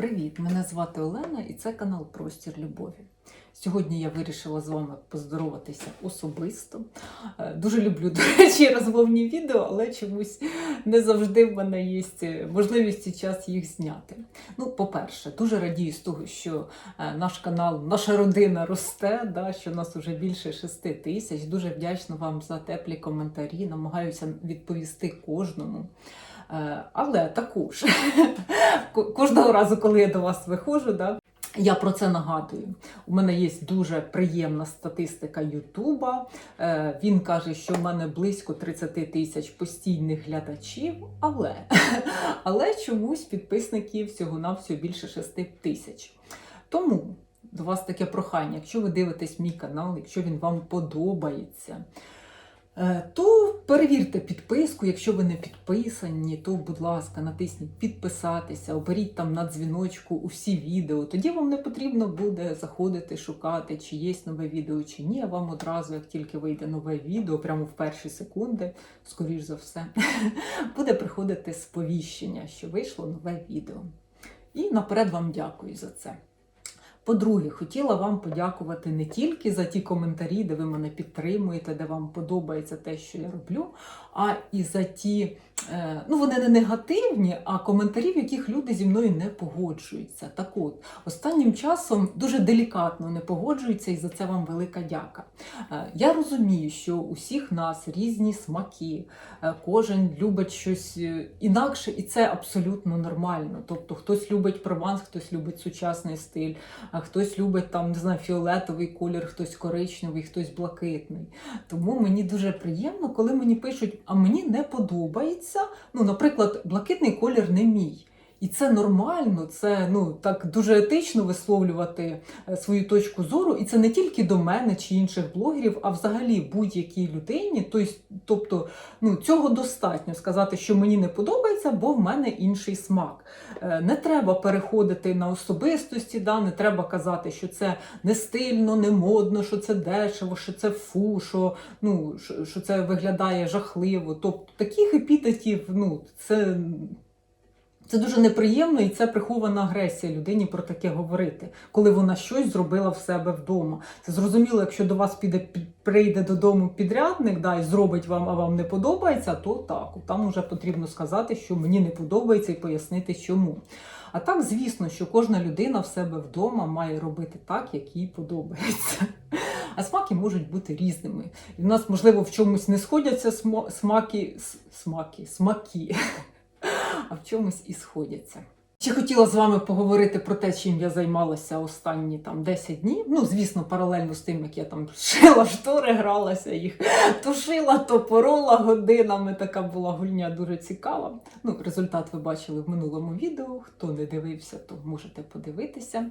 Привіт! Мене звати Олена і це канал Простір Любові. Сьогодні я вирішила з вами поздороватися особисто. Е, Дуже люблю, до речі, розмовні відео, але чомусь не завжди в мене є можливість і час їх зняти. Ну, по-перше, дуже радію з того, що е, наш канал, наша родина росте, да, що нас вже більше 6 тисяч. Дуже вдячна вам за теплі коментарі. Намагаюся відповісти кожному. Е, Але також кожного разу, коли я до вас виходжу, да, я про це нагадую. У мене є дуже приємна статистика Ютуба. Е, Він каже, що в мене близько 30 тисяч постійних глядачів, але, але чомусь підписників всього-навсього більше 6 тисяч. Тому до вас таке прохання, якщо ви дивитесь мій канал, якщо він вам подобається. Е, То перевірте підписку, якщо ви не підписані, то, будь ласка, натисніть підписатися, оберіть там на дзвіночку усі відео. Тоді вам не потрібно буде заходити, шукати, чи є нове відео, чи ні. Вам одразу, як тільки вийде нове відео, прямо в перші секунди, скоріш за все, буде приходити сповіщення, що вийшло нове відео. І наперед вам дякую за це. По-друге, хотіла вам подякувати не тільки за ті коментарі, де ви мене підтримуєте, де вам подобається те, що я роблю, а і за ті, е, ну вони не негативні, а коментарі, в яких люди зі мною не погоджуються. Так от, останнім часом дуже делікатно не погоджуються, і за це вам велика дяка. Е, Я розумію, що у всіх нас різні смаки, е, кожен любить щось інакше, і це абсолютно нормально. Тобто хтось любить прованс, хтось любить сучасний стиль, хтось любить там, не знаю, фіолетовий колір, хтось коричневий, хтось блакитний. Тому мені дуже приємно, коли мені пишуть, а мені не подобається. Ну, наприклад, блакитний колір не мій. І це нормально, це ну так дуже етично висловлювати е, свою точку зору. І це не тільки до мене чи інших блогерів, а взагалі будь-якій людині. Тобто, ну, цього достатньо сказати, що мені не подобається, бо в мене інший смак. Е, Не треба переходити на особистості, да? не треба казати, що це не стильно, не модно, що це дешево, що це фу, що, ну, що це виглядає жахливо. Тобто таких епітетів, ну, це. Це дуже неприємно і це прихована агресія людині про таке говорити, коли вона щось зробила в себе вдома. Це зрозуміло, якщо до вас піде під- прийде додому підрядник, да, і зробить вам, а вам не подобається, то так. Там вже потрібно сказати, що мені не подобається, і пояснити, чому. А так, звісно, що кожна людина в себе вдома має робити так, як їй подобається. А смаки можуть бути різними. І в нас, можливо, в чомусь не сходяться смаки, смаки, смаки а в чомусь і сходяться. Ще хотіла з вами поговорити про те, чим я займалася останні там 10 днів. Ну, звісно, паралельно з тим, як я там шила штори, гралася, їх тушила, топорола годинами. Така була гульня дуже цікава. Ну, результат ви бачили в минулому відео. Хто не дивився, то можете подивитися.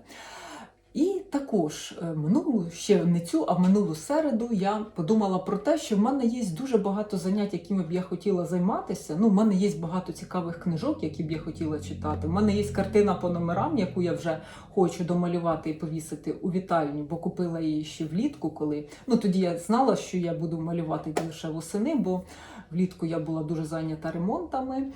І також е, минулу ще не цю, а минулу середу я подумала про те, що в мене є дуже багато занять, якими б я хотіла займатися. Ну, в мене є багато цікавих книжок, які б я хотіла читати. У мене є картина по номерам, яку я вже хочу домалювати і повісити у вітальню, бо купила її ще влітку, коли ну тоді я знала, що я буду малювати лише восени, бо влітку я була дуже зайнята ремонтами.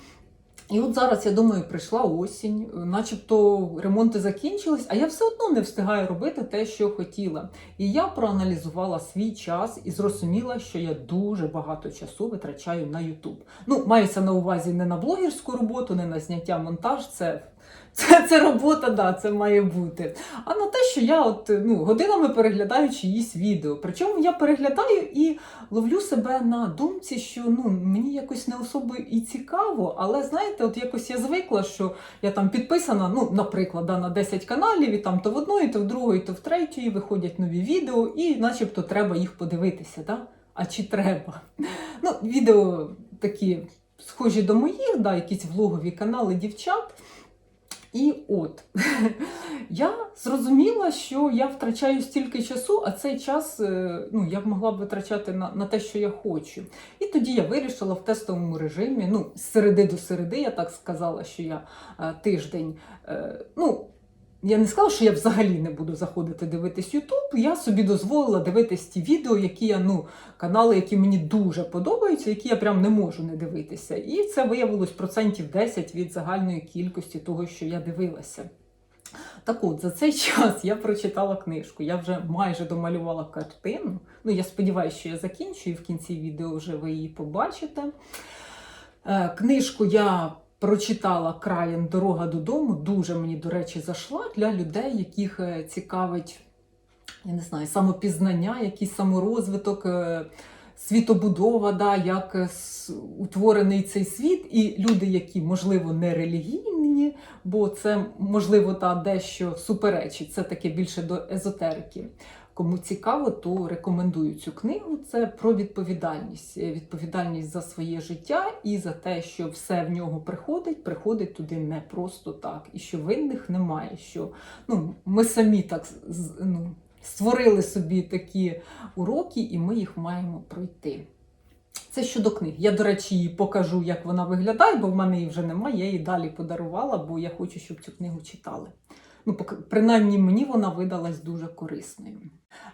І от зараз, я думаю, прийшла осінь, начебто ремонти закінчились, а я все одно не встигаю робити те, що хотіла. І я проаналізувала свій час і зрозуміла, що я дуже багато часу витрачаю на YouTube. Ну, мається на увазі не на блогерську роботу, не на зняття монтаж. Це, це, це робота, да, це має бути. А на те, що я от ну, годинами переглядаю чиїсь відео. Причому я переглядаю і ловлю себе на думці, що ну мені якось не особо і цікаво, але знаєте, от якось я звикла, що я там підписана, ну, наприклад, да, на 10 каналів, і там то в одної, то в другої, то в третьої виходять нові відео, і начебто треба їх подивитися. Да? А чи треба? Ну, відео такі схожі до моїх, да, якісь влогові канали дівчат. І от я зрозуміла, що я втрачаю стільки часу, а цей час е, ну, я б могла б витрачати на, на те, що я хочу. І тоді я вирішила в тестовому режимі, ну, з середи до середи, я так сказала, що я е, тиждень. Е, ну, я не сказала, що я взагалі не буду заходити дивитись Ютуб. Я собі дозволила дивитись ті відео, які я, ну, канали, які мені дуже подобаються, які я прям не можу не дивитися. І це виявилось процентів 10 від загальної кількості того, що я дивилася. Так от, за цей час я прочитала книжку. Я вже майже домалювала картину. Ну, я сподіваюся, що я закінчу, і в кінці відео вже ви її побачите. Е, Книжку я прочитала краєм Дорога додому. Дуже мені, до речі, зайшла для людей, яких е, цікавить, я не знаю, самопізнання, якийсь саморозвиток. е, Світобудова, да, як е, утворений цей світ, і люди, які, можливо, не релігійні, бо це, можливо, та дещо суперечить, це таке більше до езотерики. Кому цікаво, то рекомендую цю книгу. Це про відповідальність. Е, Відповідальність за своє життя і за те, що все в нього приходить, приходить туди не просто так, і що винних немає. Що ну, ми самі так ну, створили собі такі уроки, і ми їх маємо пройти. Це щодо книг. Я, до речі, її покажу, як вона виглядає, бо в мене її вже немає. Я її далі подарувала, бо я хочу, щоб цю книгу читали. Ну, принаймні мені вона видалась дуже корисною.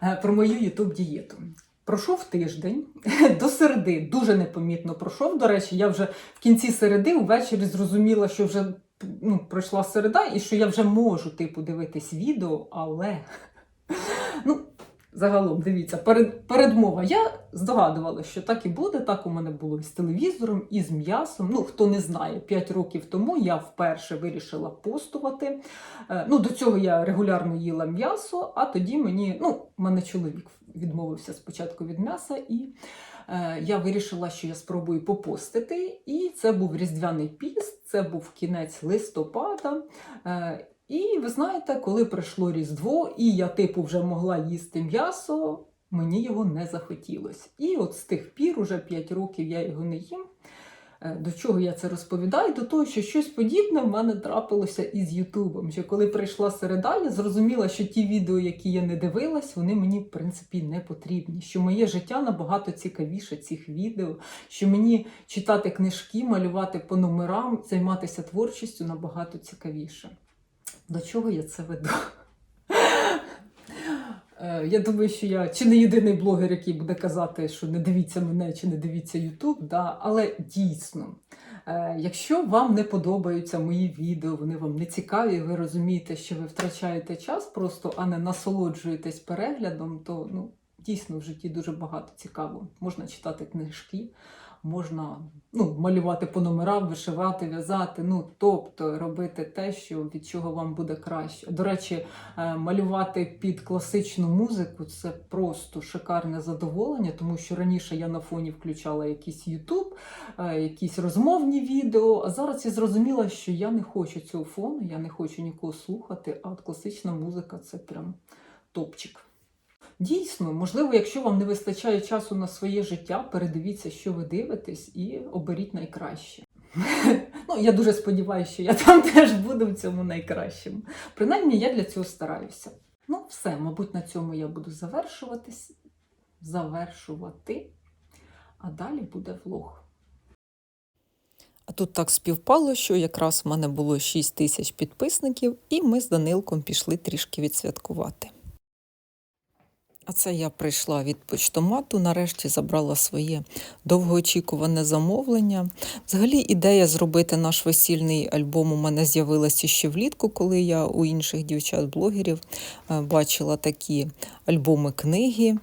Е, Про мою ютуб дієту. Пройшов тиждень до середи, дуже непомітно пройшов. До речі, я вже в кінці середи ввечері зрозуміла, що вже ну, пройшла середа, і що я вже можу типу дивитись відео, але загалом дивіться, перед, передмова. Я здогадувалася, що так і буде. Так у мене було і з телевізором, і з м'ясом. Ну, хто не знає, 5 років тому я вперше вирішила постувати. Е, Ну, до цього я регулярно їла м'ясо, а тоді мені, ну, мене чоловік відмовився спочатку від м'яса, і е, я вирішила, що я спробую попостити. І це був різдвяний піст, це був кінець листопада. Е, і ви знаєте, коли прийшло Різдво, і я, типу, вже могла їсти м'ясо, мені його не захотілося. І от з тих пір, уже 5 років я його не їм. Е, До чого я це розповідаю? До того, що щось подібне в мене трапилося із Ютубом. Що коли прийшла середа, я зрозуміла, що ті відео, які я не дивилась, вони мені в принципі не потрібні. Що моє життя набагато цікавіше цих відео, що мені читати книжки, малювати по номерам, займатися творчістю набагато цікавіше. До чого я це веду? Е, Я думаю, що я чи не єдиний блогер, який буде казати, що не дивіться мене чи не дивіться Ютуб, да? але дійсно, е, якщо вам не подобаються мої відео, вони вам не цікаві, ви розумієте, що ви втрачаєте час просто, а не насолоджуєтесь переглядом, то ну, дійсно в житті дуже багато цікаво. Можна читати книжки, можна ну, малювати по номерам, вишивати, в'язати, ну, тобто робити те, що від чого вам буде краще. До речі, е, малювати під класичну музику це просто шикарне задоволення, тому що раніше я на фоні включала якийсь Ютуб, е, якісь розмовні відео. А зараз я зрозуміла, що я не хочу цього фону, я не хочу нікого слухати, а от класична музика це прям топчик. Дійсно, можливо, якщо вам не вистачає часу на своє життя, передивіться, що ви дивитесь, і оберіть найкраще. Ну, я дуже сподіваюся, що я там теж буду в цьому найкращому. Принаймні, я для цього стараюся. Ну, все, мабуть, на цьому я буду завершуватись, завершувати, а далі буде влог. А тут так співпало, що якраз в мене було 6 тисяч підписників, і ми з Данилком пішли трішки відсвяткувати. А це я прийшла від почтомату, нарешті забрала своє довгоочікуване замовлення. Взагалі, ідея зробити наш весільний альбом у мене з'явилася ще влітку, коли я у інших дівчат-блогерів е, бачила такі альбоми книги.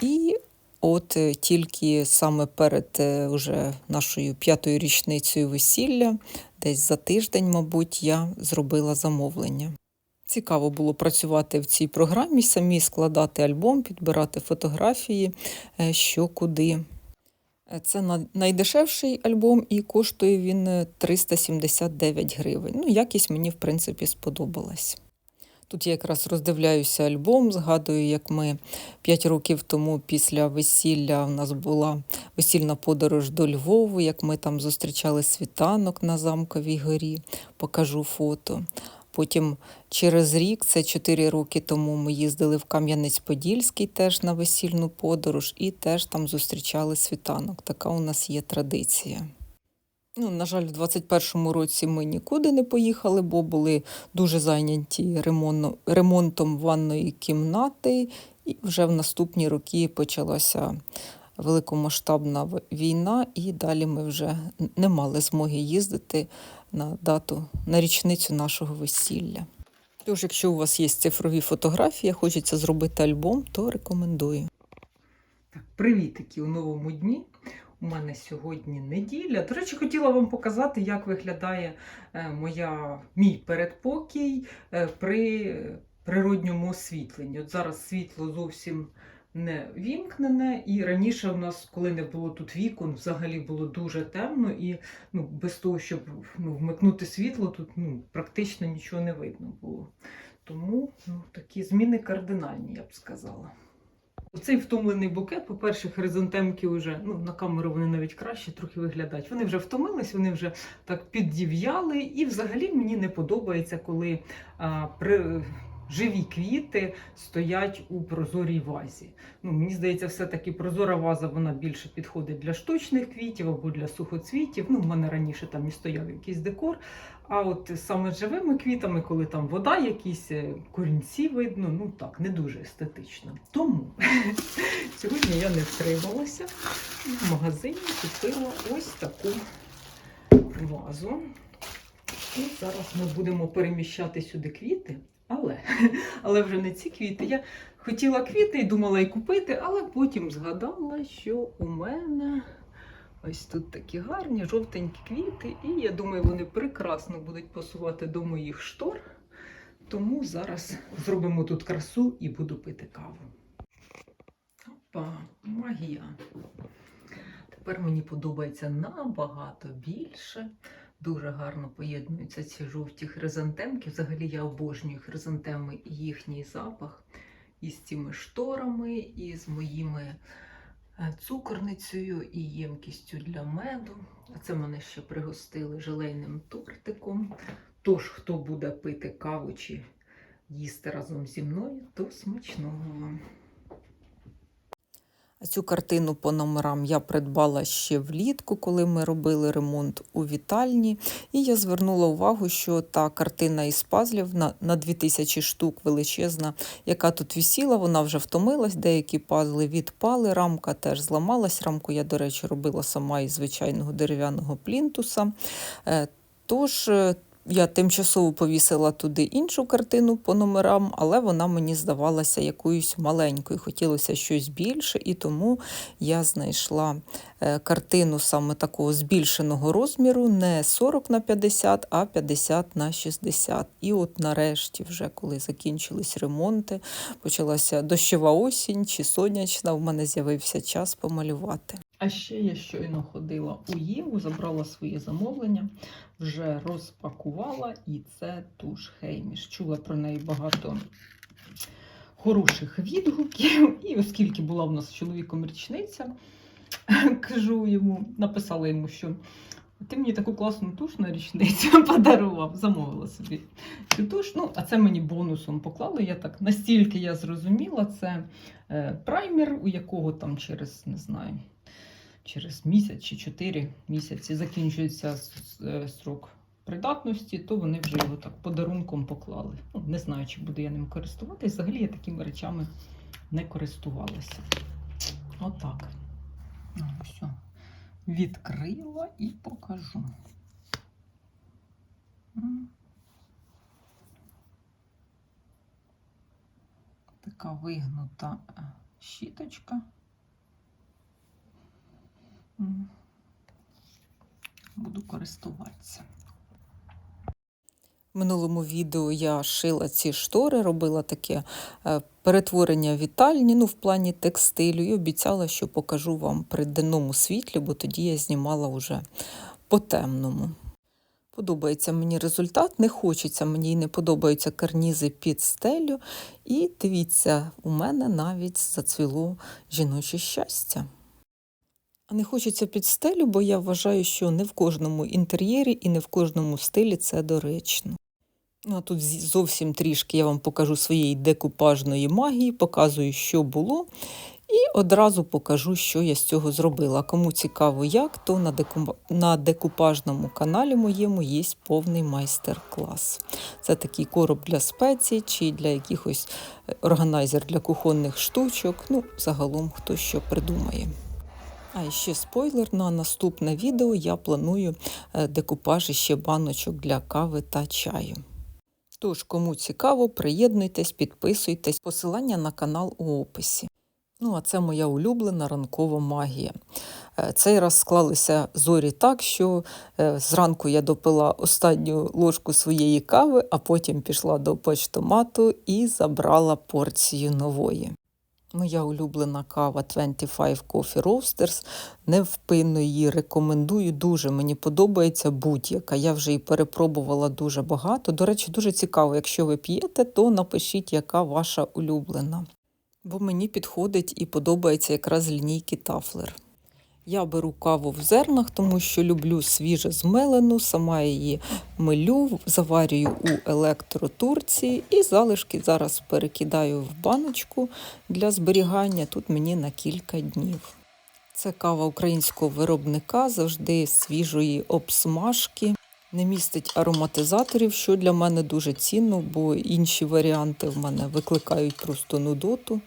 І От е, тільки саме перед е, уже нашою п'ятою річницею весілля, десь за тиждень, мабуть, я зробила замовлення. Цікаво було працювати в цій програмі, самі складати альбом, підбирати фотографії, е, що куди. Е, Це найдешевший альбом і коштує він е, 379 гривень. Ну, якість мені, в принципі, сподобалась. Тут я якраз роздивляюся альбом, згадую, як ми 5 років тому після весілля у нас була весільна подорож до Львову, як ми там зустрічали світанок на замковій горі, покажу фото. Потім через рік, це 4 роки тому, ми їздили в Кам'янець-Подільський теж на весільну подорож і теж там зустрічали світанок. Така у нас є традиція. Ну, на жаль, в 21-му році ми нікуди не поїхали, бо були дуже зайняті ремонтом ванної кімнати, і вже в наступні роки почалася великомасштабна війна, і далі ми вже не мали змоги їздити на дату, на річницю нашого весілля. Тож, якщо у вас є цифрові фотографії, хочеться зробити альбом, то рекомендую. Так, привітики у новому дні. У мене сьогодні неділя. До речі, хотіла вам показати, як виглядає е, моя, мій передпокій е, при природньому освітленні. От зараз світло зовсім не вімкнене, і раніше у нас, коли не було тут вікон, взагалі було дуже темно, і ну, без того, щоб ну, вмикнути світло, тут ну, практично нічого не видно було. Тому ну, такі зміни кардинальні, я б сказала. Цей втомлений букет, по-перше, хризантемки вже ну, на камеру вони навіть краще трохи виглядають. Вони вже втомились, вони вже так піддів'яли. І взагалі мені не подобається, коли а, при, живі квіти стоять у прозорій вазі. Ну, мені здається, все-таки прозора ваза вона більше підходить для штучних квітів або для сухоцвітів. Ну, в мене раніше там і стояв якийсь декор. А от саме живими квітами, коли там вода, якісь е, корінці видно, ну так, не дуже естетично. Тому сьогодні я не втрималася. В магазині купила ось таку вазу. І зараз ми будемо переміщати сюди квіти. Але, але вже не ці квіти. Я хотіла квіти і думала і купити, але потім згадала, що у мене ось тут такі гарні жовтенькі квіти, і я думаю, вони прекрасно будуть пасувати до моїх штор. Тому зараз зробимо тут красу і буду пити каву. Опа, магія. Тепер мені подобається набагато більше. Дуже гарно поєднуються ці жовті хризантемки. Взагалі я обожнюю хризантеми і їхній запах із цими шторами, і з моїми е, цукорницею і ємкістю для меду. А це мене ще пригостили желейним тортиком. Тож, хто буде пити каву чи їсти разом зі мною, то смачного вам. Цю картину по номерам я придбала ще влітку, коли ми робили ремонт у вітальні. І я звернула увагу, що та картина із пазлів на, на 2000 штук величезна, яка тут висіла, вона вже втомилась, деякі пазли відпали, рамка теж зламалась. Рамку я, до речі, робила сама із звичайного дерев'яного плінтуса. Е, Тож е, я тимчасово повісила туди іншу картину по номерам, але вона мені здавалася якоюсь маленькою. Хотілося щось більше, і тому я знайшла е, картину саме такого збільшеного розміру, не 40 на 50, а 50 на 60. І от нарешті, вже коли закінчились ремонти, почалася дощова осінь чи сонячна, в мене з'явився час помалювати. А ще я щойно ходила у Єву, забрала своє замовлення, вже розпакувала, і це туш Хейміш. Чула про неї багато хороших відгуків. І оскільки була в нас з чоловіком річниця, кажу йому, написала йому, що ти мені таку класну туш на річницю подарував, замовила собі цю туш. Ну, а це мені бонусом поклали. Я так настільки я зрозуміла, це е, праймер, у якого там через не знаю через місяць чи чотири місяці закінчується с- е, придатності, то вони вже його так подарунком поклали. Ну, не знаю, чи буду я ним користуватись. Взагалі я такими речами не користувалася. Отак. Все. Відкрила і покажу. Така вигнута е, щіточка. Буду користуватися. В минулому відео я шила ці штори, робила таке е, перетворення вітальні, ну, в плані текстилю, і обіцяла, що покажу вам при денному світлі, бо тоді я знімала вже по темному. Подобається мені результат, не хочеться, мені й не подобаються карнізи під стелю. І дивіться, у мене навіть зацвіло жіноче щастя. Не хочеться під стелю, бо я вважаю, що не в кожному інтер'єрі і не в кожному стилі це доречно. Ну, а тут зовсім трішки я вам покажу своєї декупажної магії, показую, що було, і одразу покажу, що я з цього зробила. Кому цікаво, як, то на, на декупажному каналі моєму є повний майстер-клас. Це такий короб для спецій чи для якихось е, органайзер для кухонних штучок. Ну, загалом хто що придумає. А ще спойлер на наступне відео я планую е, декупаж ще баночок для кави та чаю. Тож, кому цікаво, приєднуйтесь, підписуйтесь. Посилання на канал у описі. Ну, а це моя улюблена ранкова магія. Е, Цей раз склалися зорі так, що е, зранку я допила останню ложку своєї кави, а потім пішла до почтомату і забрала порцію нової. Моя улюблена кава 25 Coffee Roasters. Невпинно її рекомендую дуже. Мені подобається будь-яка. Я вже її перепробувала дуже багато. До речі, дуже цікаво, якщо ви п'єте, то напишіть, яка ваша улюблена. Бо мені підходить і подобається якраз лінійки Тафлер. Я беру каву в зернах, тому що люблю свіже змелену, сама її милю, заварюю у електротурці і залишки зараз перекидаю в баночку для зберігання. Тут мені на кілька днів. Це кава українського виробника, завжди свіжої обсмажки. Не містить ароматизаторів, що для мене дуже цінно, бо інші варіанти в мене викликають просто нудоту.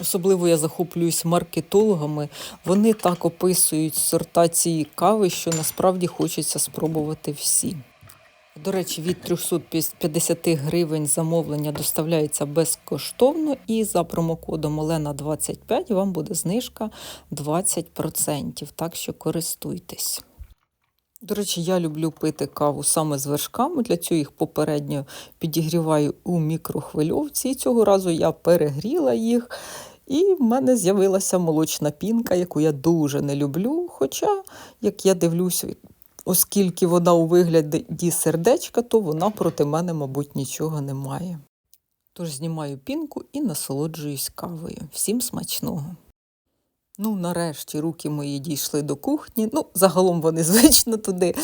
Особливо я захоплююсь маркетологами. Вони так описують сорта цієї кави, що насправді хочеться спробувати всі. До речі, від 350 гривень замовлення доставляється безкоштовно, і за промокодом Олена25 вам буде знижка 20%. Так що користуйтесь. До речі, я люблю пити каву саме з вершками. Для цього їх попередньо підігріваю у мікрохвильовці. Цього разу я перегріла їх. І в мене з'явилася молочна пінка, яку я дуже не люблю. Хоча, як я дивлюсь, оскільки вона у вигляді сердечка, то вона проти мене, мабуть, нічого не має. Тож знімаю пінку і насолоджуюсь кавою. Всім смачного! Ну, нарешті руки мої дійшли до кухні. Ну, загалом вони, звично, туди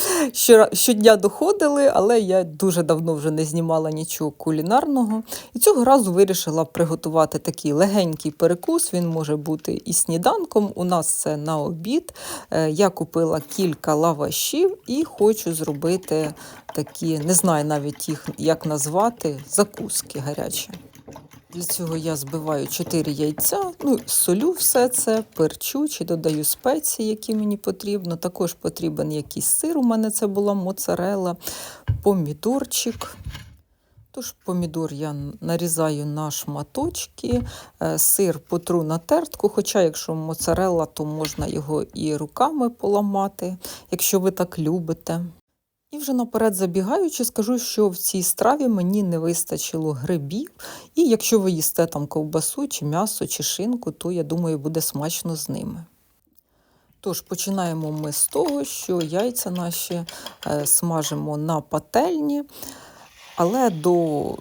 щодня доходили, але я дуже давно вже не знімала нічого кулінарного. І цього разу вирішила приготувати такий легенький перекус. Він може бути і сніданком. У нас це на обід. Е, Я купила кілька лавашів і хочу зробити такі, не знаю навіть їх як назвати, закуски гарячі. Для цього я збиваю 4 яйця, ну, солю все це, перчу чи додаю спеції, які мені потрібно. Також потрібен якийсь сир. У мене це була моцарела, помідорчик. Тож помідор я нарізаю на шматочки, е, сир потру на тертку, хоча якщо моцарелла, то можна його і руками поламати, якщо ви так любите. І вже наперед забігаючи, скажу, що в цій страві мені не вистачило грибів. І якщо ви їсте там ковбасу, чи м'ясо, чи шинку, то я думаю, буде смачно з ними. Тож починаємо ми з того, що яйця наші е, смажимо на пательні, але до,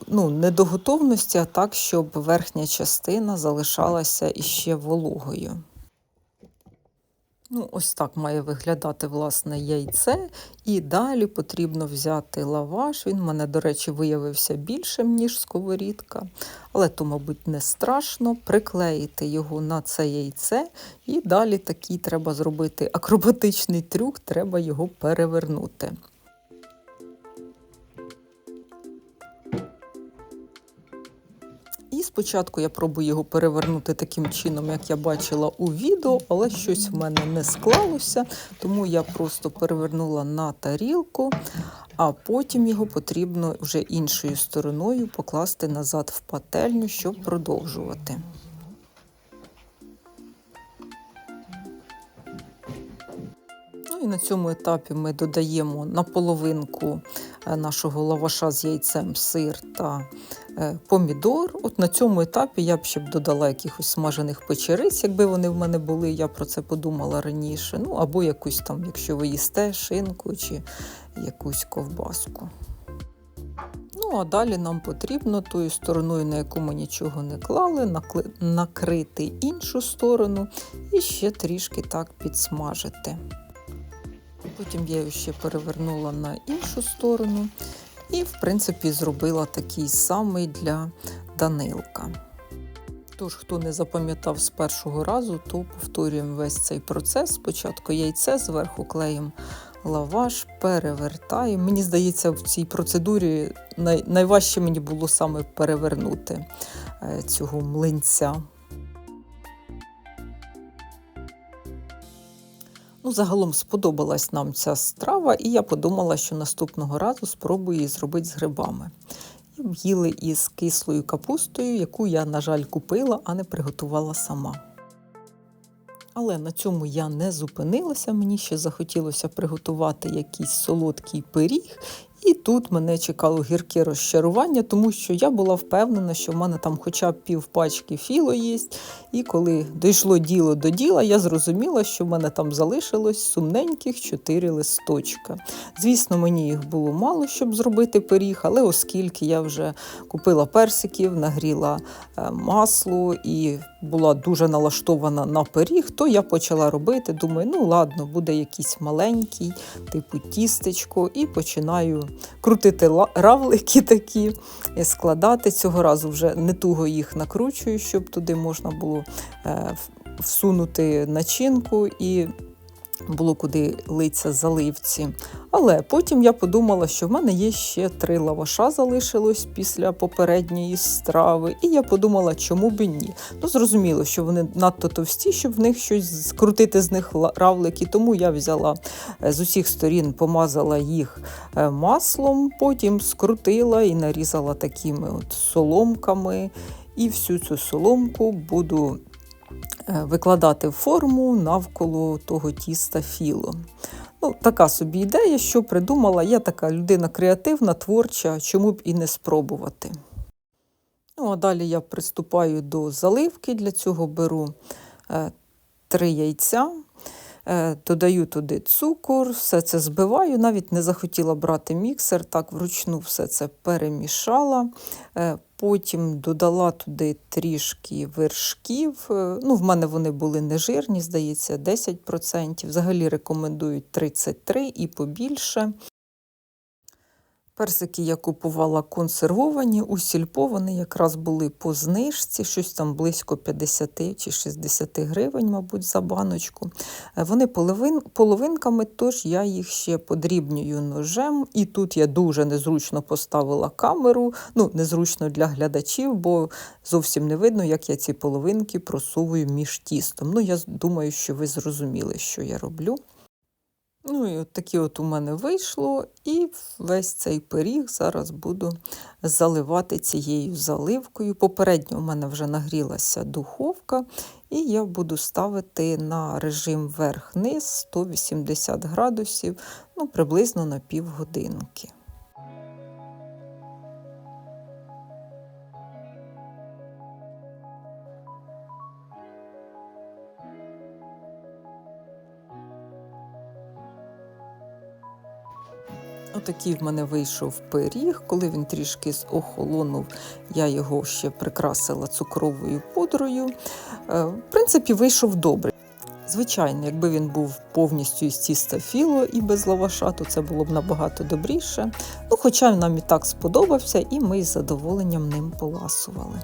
ну, не до готовності, а так, щоб верхня частина залишалася іще вологою. Ну, ось так має виглядати власне яйце. І далі потрібно взяти лаваш. Він в мене, до речі, виявився більшим, ніж сковорідка. Але то, мабуть, не страшно. Приклеїти його на це яйце. І далі такий треба зробити акробатичний трюк, треба його перевернути. І спочатку я пробую його перевернути таким чином, як я бачила у відео, але щось в мене не склалося, тому я просто перевернула на тарілку, а потім його потрібно вже іншою стороною покласти назад в пательню, щоб продовжувати. Ну і на цьому етапі ми додаємо на половинку е, нашого лаваша з яйцем сир та е, помідор. От на цьому етапі я б ще б додала якихось смажених печериць, якби вони в мене були, я про це подумала раніше. Ну або якусь там, якщо ви їсте, шинку чи якусь ковбаску. Ну, а далі нам потрібно тою стороною, на яку ми нічого не клали, накрити іншу сторону і ще трішки так підсмажити. Потім я його ще перевернула на іншу сторону і, в принципі, зробила такий самий для Данилка. Тож, хто не запам'ятав з першого разу, то повторюємо весь цей процес. Спочатку яйце, зверху клеїмо лаваш, перевертаємо. Мені здається, в цій процедурі най- найважче мені було саме перевернути е, цього млинця. Ну, загалом сподобалась нам ця страва, і я подумала, що наступного разу спробую її зробити з грибами. їли із кислою капустою, яку я, на жаль, купила, а не приготувала сама. Але на цьому я не зупинилася. Мені ще захотілося приготувати якийсь солодкий пиріг. І тут мене чекало гірке розчарування, тому що я була впевнена, що в мене там хоча б пів пачки філо є. І коли дійшло діло до діла, я зрозуміла, що в мене там залишилось сумненьких чотири листочка. Звісно, мені їх було мало, щоб зробити пиріг, але оскільки я вже купила персиків, нагріла е, масло і була дуже налаштована на пиріг, то я почала робити. Думаю, ну ладно, буде якийсь маленький, типу тістечко, і починаю крутити равлики такі, складати. Цього разу вже не туго їх накручую, щоб туди можна було е, всунути начинку і було куди литься заливці. Але потім я подумала, що в мене є ще три лаваша залишилось після попередньої страви, і я подумала, чому б ні. Ну, зрозуміло, що вони надто товсті, щоб в них щось скрутити з них равлики. Тому я взяла е, з усіх сторін, помазала їх е, маслом, потім скрутила і нарізала такими от соломками. І всю цю соломку буду викладати в форму навколо того тіста філо. Ну, така собі ідея, що придумала. Я така людина креативна, творча, чому б і не спробувати. Ну, а далі я приступаю до заливки. Для цього беру е, три яйця, е, додаю туди цукор, все це збиваю. Навіть не захотіла брати міксер, так вручну все це перемішала. Потім додала туди трішки вершків. Е, Ну, в мене вони були нежирні, здається, 10%. Взагалі рекомендують 33 і побільше. Персики я купувала консервовані, у сільпо вони якраз були по знижці, щось там близько 50 чи 60 гривень, мабуть, за баночку. Е, Вони половин, половинками, тож я їх ще подрібнюю ножем. І тут я дуже незручно поставила камеру. Ну, незручно для глядачів, бо зовсім не видно, як я ці половинки просовую між тістом. Ну, я думаю, що ви зрозуміли, що я роблю. Ну і от таке от у мене вийшло, і весь цей пиріг зараз буду заливати цією заливкою. Попередньо у мене вже нагрілася духовка, і я буду ставити на режим верх-низ 180 градусів, ну приблизно на півгодинки. Отакий в мене вийшов пиріг. Коли він трішки охолонув, я його ще прикрасила цукровою пудрою. Е, В принципі, вийшов добре. Звичайно, якби він був повністю із тіста філо і без лаваша, то це було б набагато добріше. Ну, хоча нам і так сподобався, і ми з задоволенням ним поласували.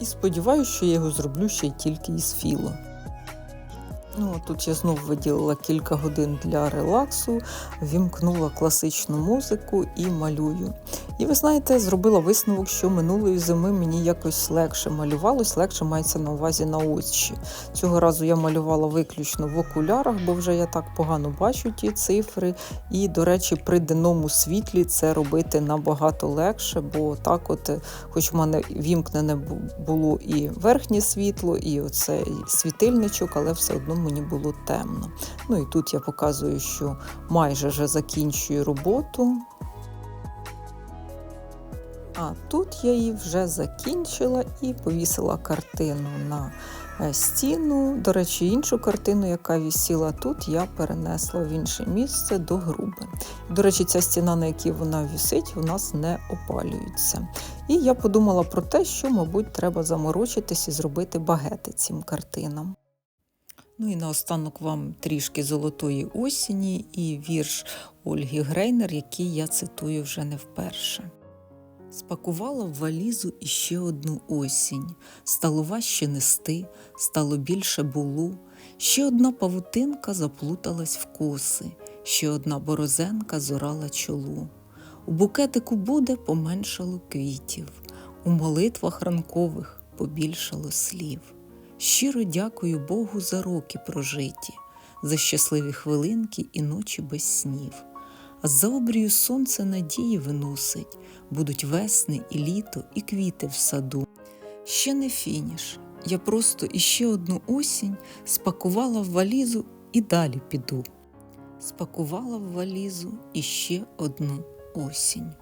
І сподіваюся, що я його зроблю ще й тільки із філо. Ну, тут я знову виділила кілька годин для релаксу, вімкнула класичну музику і малюю. І ви знаєте, зробила висновок, що минулої зими мені якось легше малювалось, легше мається на увазі на очі. Цього разу я малювала виключно в окулярах, бо вже я так погано бачу ті цифри. І, до речі, при денному світлі це робити набагато легше, бо так, от, е, хоч в мене вімкнене було і верхнє світло, і оцей світильничок, але все одно мені було темно. Ну і тут я показую, що майже вже закінчую роботу. А тут я її вже закінчила і повісила картину на е, стіну. До речі, іншу картину, яка вісіла тут, я перенесла в інше місце до груби. До речі, ця стіна, на якій вона вісить, у нас не опалюється. І я подумала про те, що, мабуть, треба заморочитись і зробити багети цим картинам. Ну і наостанок вам трішки золотої осені і вірш Ольги Грейнер, який я цитую вже не вперше. Спакувала в валізу іще одну осінь, стало важче нести, стало більше булу. Ще одна павутинка заплуталась в коси, ще одна борозенка зорала чолу. У букетику буде поменшало квітів, у молитвах ранкових побільшало слів. Щиро дякую Богу за роки прожиті, за щасливі хвилинки і ночі без снів. а за обрію сонце надії виносить, будуть весни і літо, і квіти в саду. Ще не фініш. Я просто іще одну осінь спакувала в валізу і далі піду. Спакувала в валізу іще одну осінь.